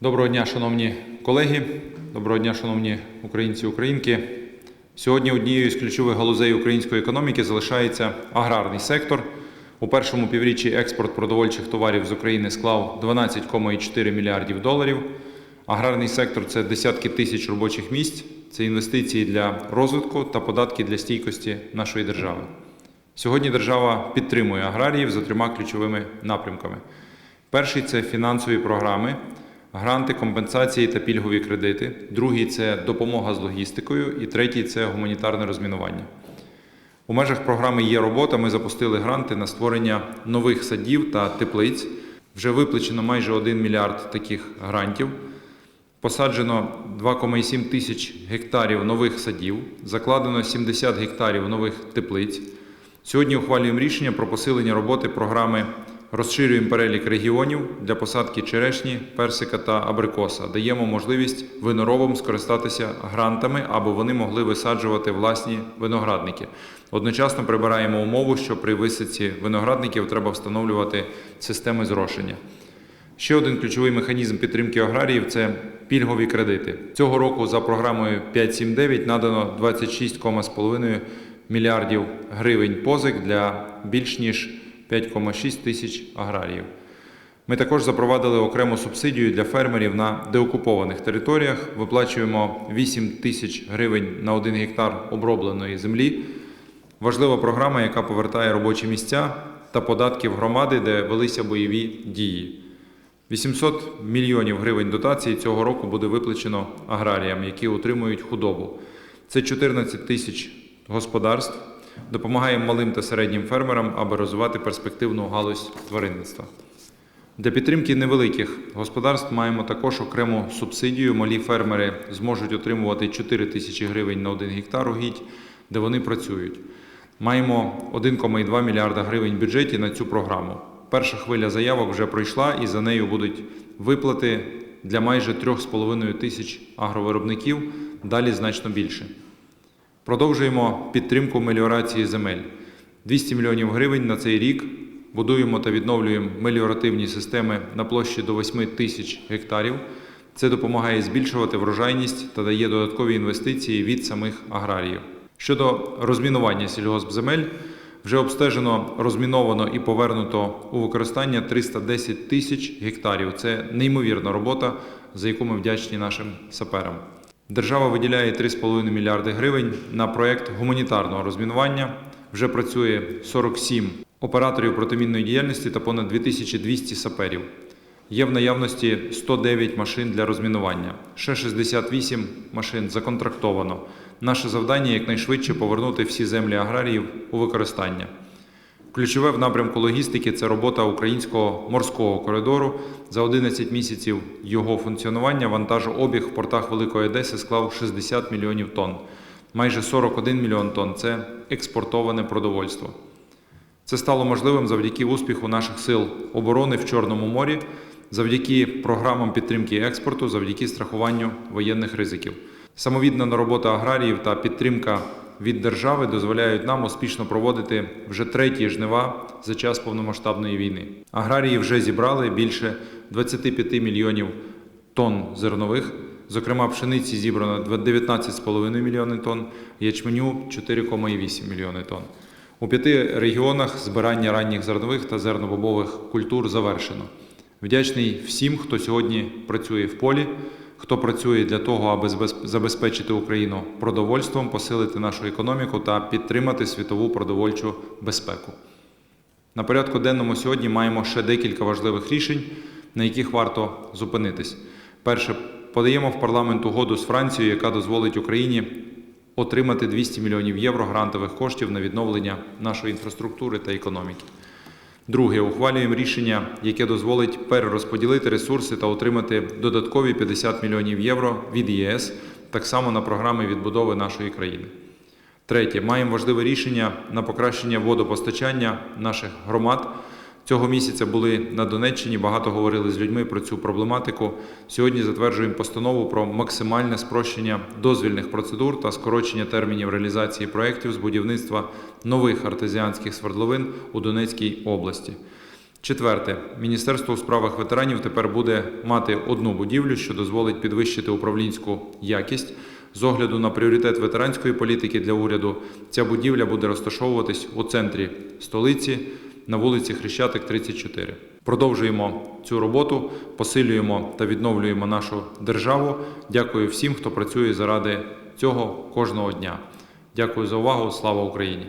Доброго дня, шановні колеги. Доброго дня, шановні українці українки. Сьогодні однією з ключових галузей української економіки залишається аграрний сектор. У першому півріччі експорт продовольчих товарів з України склав 12,4 мільярдів доларів. Аграрний сектор це десятки тисяч робочих місць, це інвестиції для розвитку та податки для стійкості нашої держави. Сьогодні держава підтримує аграріїв за трьома ключовими напрямками. Перший це фінансові програми, гранти, компенсації та пільгові кредити. Другий це допомога з логістикою. І третій це гуманітарне розмінування. У межах програми є робота. Ми запустили гранти на створення нових садів та теплиць. Вже виплачено майже 1 мільярд таких грантів. Посаджено 2,7 тисяч гектарів нових садів, закладено 70 гектарів нових теплиць. Сьогодні ухвалюємо рішення про посилення роботи програми Розширюємо перелік регіонів для посадки черешні, персика та абрикоса. Даємо можливість виноробам скористатися грантами, аби вони могли висаджувати власні виноградники. Одночасно прибираємо умову, що при висадці виноградників треба встановлювати системи зрошення. Ще один ключовий механізм підтримки аграріїв це пільгові кредити. Цього року за програмою 5.7.9 надано 26,5 мільярдів гривень позик для більш ніж 5,6 тисяч аграріїв. Ми також запровадили окрему субсидію для фермерів на деокупованих територіях. Виплачуємо 8 тисяч гривень на 1 гектар обробленої землі. Важлива програма, яка повертає робочі місця та податки в громади, де велися бойові дії. 800 мільйонів гривень дотацій цього року буде виплачено аграріям, які утримують худобу. Це 14 тисяч господарств. Допомагаємо малим та середнім фермерам, аби розвивати перспективну галузь тваринництва. Для підтримки невеликих господарств маємо також окрему субсидію. Малі фермери зможуть отримувати 4 тисячі гривень на 1 гектар угідь, де вони працюють. Маємо 1,2 мільярда гривень бюджеті на цю програму. Перша хвиля заявок вже пройшла, і за нею будуть виплати для майже 3,5 тисяч агровиробників, далі значно більше. Продовжуємо підтримку меліорації земель. 200 мільйонів гривень на цей рік будуємо та відновлюємо меліоративні системи на площі до 8 тисяч гектарів. Це допомагає збільшувати врожайність та дає додаткові інвестиції від самих аграріїв. Щодо розмінування сільгоспземель, вже обстежено, розміновано і повернуто у використання 310 тисяч гектарів. Це неймовірна робота, за яку ми вдячні нашим саперам. Держава виділяє 3,5 мільярди гривень на проєкт гуманітарного розмінування. Вже працює 47 операторів протимінної діяльності та понад 2200 саперів. Є в наявності 109 машин для розмінування. Ще 68 машин законтрактовано. Наше завдання якнайшвидше повернути всі землі аграріїв у використання. Ключове в напрямку логістики це робота українського морського коридору. За 11 місяців його функціонування вантажообіг в портах Великої Одеси склав 60 мільйонів тонн. Майже 41 мільйон тонн це експортоване продовольство. Це стало можливим завдяки успіху наших сил оборони в Чорному морі, завдяки програмам підтримки експорту, завдяки страхуванню воєнних ризиків. Самовіддана робота аграріїв та підтримка від держави дозволяють нам успішно проводити вже треті жнива за час повномасштабної війни. Аграрії вже зібрали більше 25 мільйонів тонн зернових. Зокрема, пшениці зібрано 19,5 мільйони тонн, ячменю 4,8 мільйони тонн. У п'яти регіонах збирання ранніх зернових та зернобобових культур завершено. Вдячний всім, хто сьогодні працює в полі, хто працює для того, аби забезпечити Україну продовольством, посилити нашу економіку та підтримати світову продовольчу безпеку. На порядку денному сьогодні маємо ще декілька важливих рішень, на яких варто зупинитись. Перше, подаємо в парламент угоду з Францією, яка дозволить Україні отримати 200 мільйонів євро грантових коштів на відновлення нашої інфраструктури та економіки. Друге, ухвалюємо рішення, яке дозволить перерозподілити ресурси та отримати додаткові 50 мільйонів євро від ЄС, так само на програми відбудови нашої країни. Третє, маємо важливе рішення на покращення водопостачання наших громад. Цього місяця були на Донеччині, багато говорили з людьми про цю проблематику. Сьогодні затверджуємо постанову про максимальне спрощення дозвільних процедур та скорочення термінів реалізації проєктів з будівництва нових артезіанських свердловин у Донецькій області. Четверте, Міністерство у справах ветеранів тепер буде мати одну будівлю, що дозволить підвищити управлінську якість. З огляду на пріоритет ветеранської політики для уряду, ця будівля буде розташовуватись у центрі столиці на вулиці Хрещатик, 34. Продовжуємо цю роботу, посилюємо та відновлюємо нашу державу. Дякую всім, хто працює заради цього кожного дня. Дякую за увагу. Слава Україні!